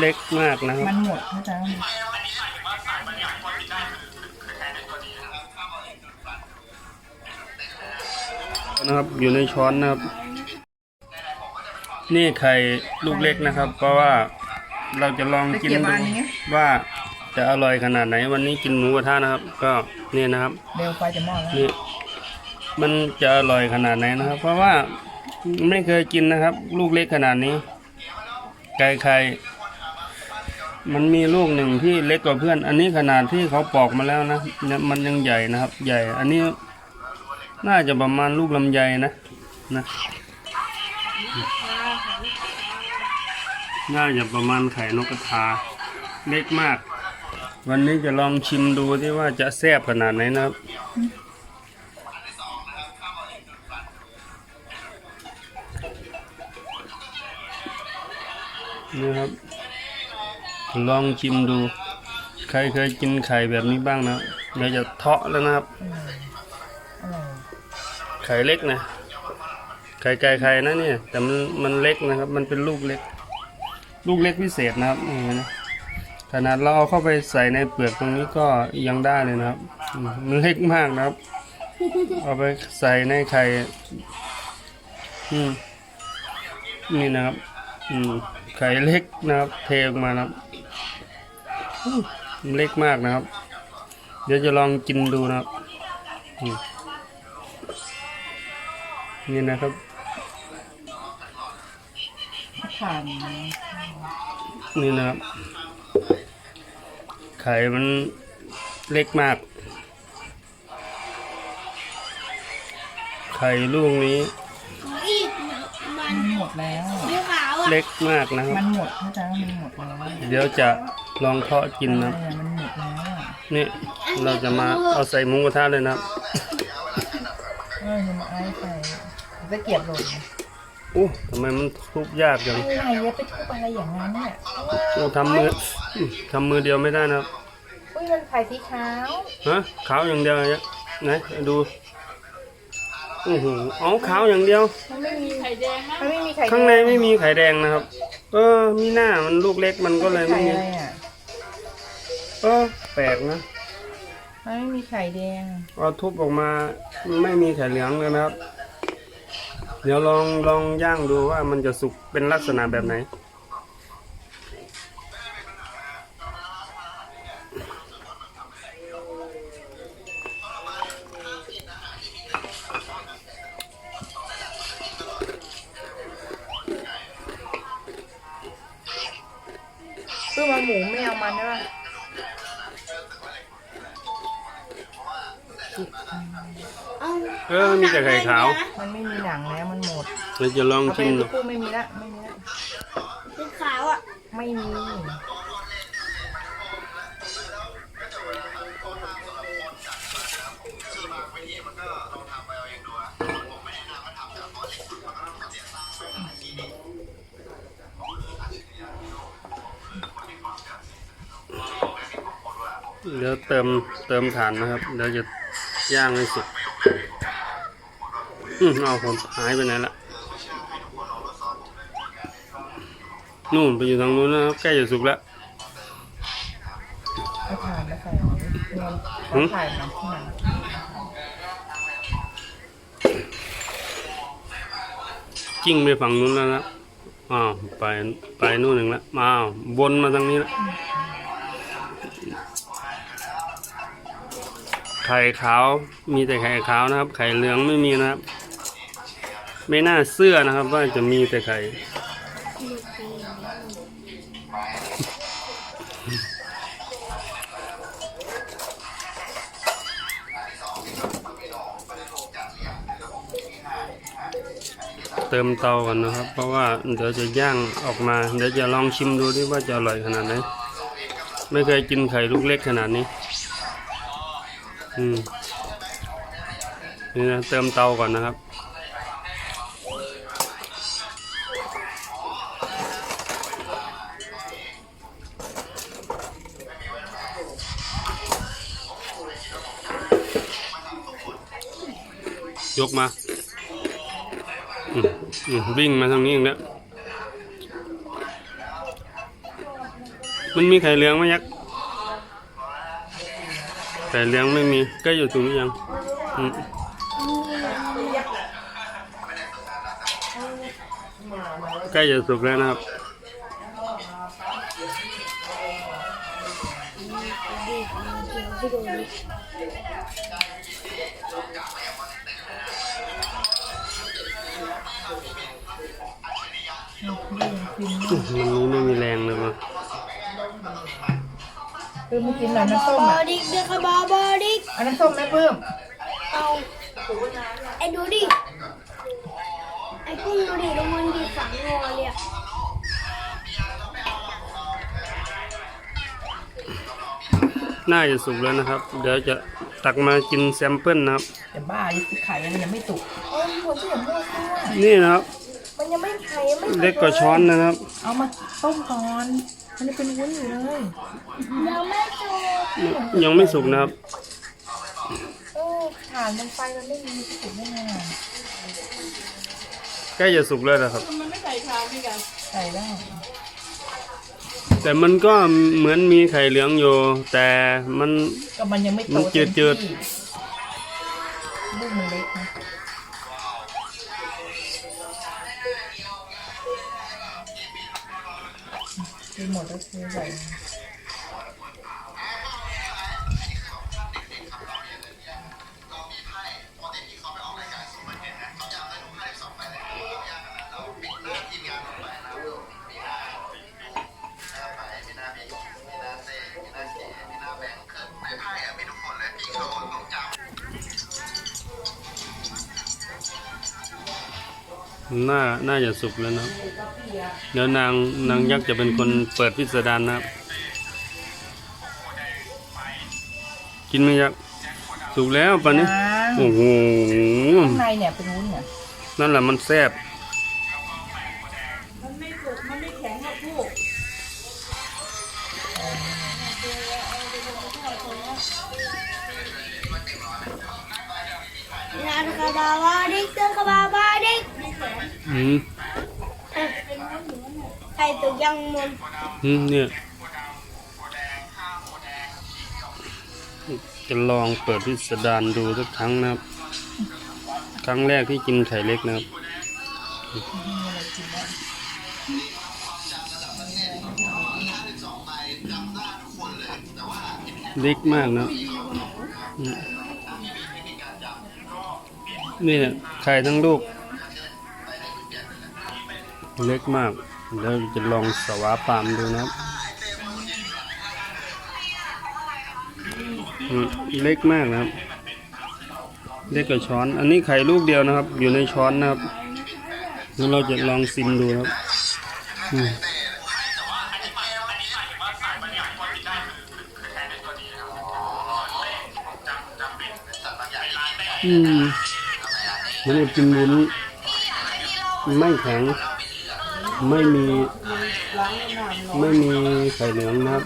เล็กมากนะครับ มันหมดนะจ๊ะนะครับ อยู่ในช้อนนะครับ นี่ไข่ลูกเล็กนะครับ เพราะว่าเราจะลองกินดูว่าจะอร่อยขนาดไหน วันนี้กินหมูกระทะนะครับ ก็นี่นะครับเร็วไฟจะมอดแล้วนี่มันจะอร่อยขนาดไหนนะครับ เพราะว่าไม่เคยกินนะครับ ลูกเล็กขนาดนี้ไก่ไข่ มันมีลูกหนึ่งที่เล็กกว่าเพื่อน อันนี้ขนาดที่เขาปอกมาแล้วนะมันยังใหญ่นะครับ ใหญ่ อันนี้น่าจะประมาณลูกลำไยนะนะน่าจะประมาณไข่นกกระทาเล็กมาก วันนี้จะลองชิมดูที่ว่าจะแซ่บขนาดไหนนะครับนี่ครับ ลองชิมดู ใครเคยกินไข่แบบนี้บ้างนะเดี๋ยวจะเทาะแล้วนะครับ ไข่เล็กนะ ไข่ไก่ไข่นะเนี่ย แต่มันมันเล็กนะครับ มันเป็นลูกเล็ก ลูกเล็กพิเศษนะครับนี่นะขนาดเราเอาเข้าไปใส่ในเปลือกตรงนี้ก็ยังได้เลยนะครับ มันเล็กมากนะครับ เอาไปใส่ในไข่อืมนี่นะครับอืมไข่เล็กนะครับ เทออกมานะครับ เล็กมากนะครับ เดี๋ยวจะลองกินดูนะครับอืมนี่นะครับผ่านนี่นะครับ ไข่มันเล็กมาก ไข่ลูกนี้อีกมัมันนหมดแล้วสีขาวอะ เล็กมากนะครับ มันหมดนะจ๊ะมันหมดแล้วเดี๋ยวจะลองเทาะกินนะใช่มันหมดแล้วอะนี่เราจะมาเอาใส่หมูกระทะเลยนะครับเออจะมาไอ้ใส่ตะเกียบหล่นอู้ทำไมมันทุบยากจังไม่ไงอย่าไปทุบอะไรอย่างนั้นเนี่ยเราทำมืออื้อทำมือเดียวไม่ได้นะครับอุ้ยมันไข่สีขาวฮะขาวอย่างเดียวเนี่ยไหนดู โอ้โหเอาขาวอย่างเดียว มันไม่มีไข่แดงนะมันไม่มีไข่แดงข้างในไม่มีไข่แดงนะครับ เออ มีหน้ามันลูกเล็กมันก็เลยไข่ไม่มีอะไรอะเออแปลกนะมันไม่มีไข่แดงเอาทุบออกมาไม่มีไข่เหลืองเลยนะครับ เดี๋ยวลองลองย่างดูว่ามันจะสุกเป็นลักษณะแบบไหน คือมาหมูไม่เอามันได้ป่ะเอาเออมีแต่ไข่ขาว มันไม่มีหนังแล้วมันหมดเราจะลองเอาไปชิมดูลูกคู่ไม่มีละไม่มีละสีขาวอะ ไม่มี เดี๋ยวเติมเติมถ่านนะครับ เดี๋ยวจะย่างให้สุกอืมเอาผมหายไปไหนละนู่นไปอยู่ทางนู้นนะครับใกล้จะสุกแล้วเอาถ่านมาใส่เนี่ยหืมเอาถ่านมาที่ไหนจิ้งไปฝั่งนู้นแล้วนะอ้าวไปไปนู่นหนึ่งแล้วอ้าววนมาทางนี้แล้ว ไข่ขาวมีแต่ไข่ขาวนะครับ ไข่เหลืองไม่มีนะครับ ไม่น่าเสื้อนะครับ ว่าจะมีแต่ไข่เติมเตาก่อนนะครับ เพราะว่าเดี๋ยวจะย่างออกมาเดี๋ยวจะลองชิมดูดิว่าจะอร่อยขนาดไหนไม่เคยกินไข่ลูกเล็กขนาดนี้ อืมนี่นะเติมเตาก่อนนะครับ ยกมาวิ่งมาทางนี้อีกแล้วมันมีไข่เหลืองไหมยักษ์ ไข่เหลืองไม่มีใกล้อยู่ตรงนี้ยังอืมใกล้จะสุกแล้วนะครับ มันนี้ไม่มีแรงเลยว่ะ ปื้มไม่กินหน่อยน้ำส้มบออะดิกเดือกบอบอดิกเอาน้ำส้มไหมปื้มเอาไอ้ดูดิ ไอ้กุ้งดูดิลงมันดีฝังงอเลยอะน่าจะสุกแล้วนะครับ เดี๋ยวจะตักมากินแซมเปิลนะครับ จะบ้ายิ่ไข่มันยังไม่สุกโอ้ยคนที่ยังไม่สุกนี่นะครับ มันยังไม่ไข่ยังไม่สุเล็กกว่าช้อนนะครับ เอามาต้มก่อน มันจะเป็นวุ้นอยู่เลยยังไม่สุกยังไม่สุกนะครับเออถ่านมันไฟมันไม่มีจะสุกได้ไงอะใกล้จะสุกแล้วนะครับใส่ได้แต่มันก็เหมือนมีไข่เหลืองอยู่ แต่มันก็มันยังไม่โตมันจืดๆเต็มที่ลูกมันเล็กนะ หมดแล้วคือใส่ น่าน่าจะสุกแล้วนะครับเดี๋ยวนางนางยักษ์จะเป็นคนเปิดพิสดารนะครับกินไหมยักษ์สุกแล้วปะนี้ยังโอ้โหข้างในเนี่ยเป็นวุ้นเนี่ยนั่นแหละมันแซ่บเดือกบอบอดิกเดือกบอบอดิก อืมเอ้ยไข่ตุกยังมนอืมเนี่ยจะลองเปิดพิสดารดูสักครั้งนะครับ ครั้งแรกที่กินไข่เล็กนะครับเล็กมากนะอืมนี่เนี่ยไข่ทั้งลูก เล็กมากแล้วจะลองสวาปามดูนะครับเล็กมากนะครับ เล็กกว่าช้อน อันนี้ไข่ลูกเดียวนะครับ อยู่ในช้อนนะครับแล้วเราจะลองซิมดูครับอืมอืมมันจะกินวุ้นไม่แข็ง ไม่มีไม่มีไข่เหลืองนะครับ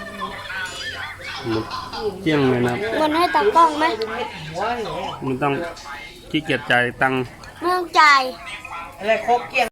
หมดเกลี้ยงเลยนะครับมนให้ตากล้องไหมมันต้องขี้เกียจจ่ายตังค์ไม่ต้องจ่าย อะไรครบเกลี้ยง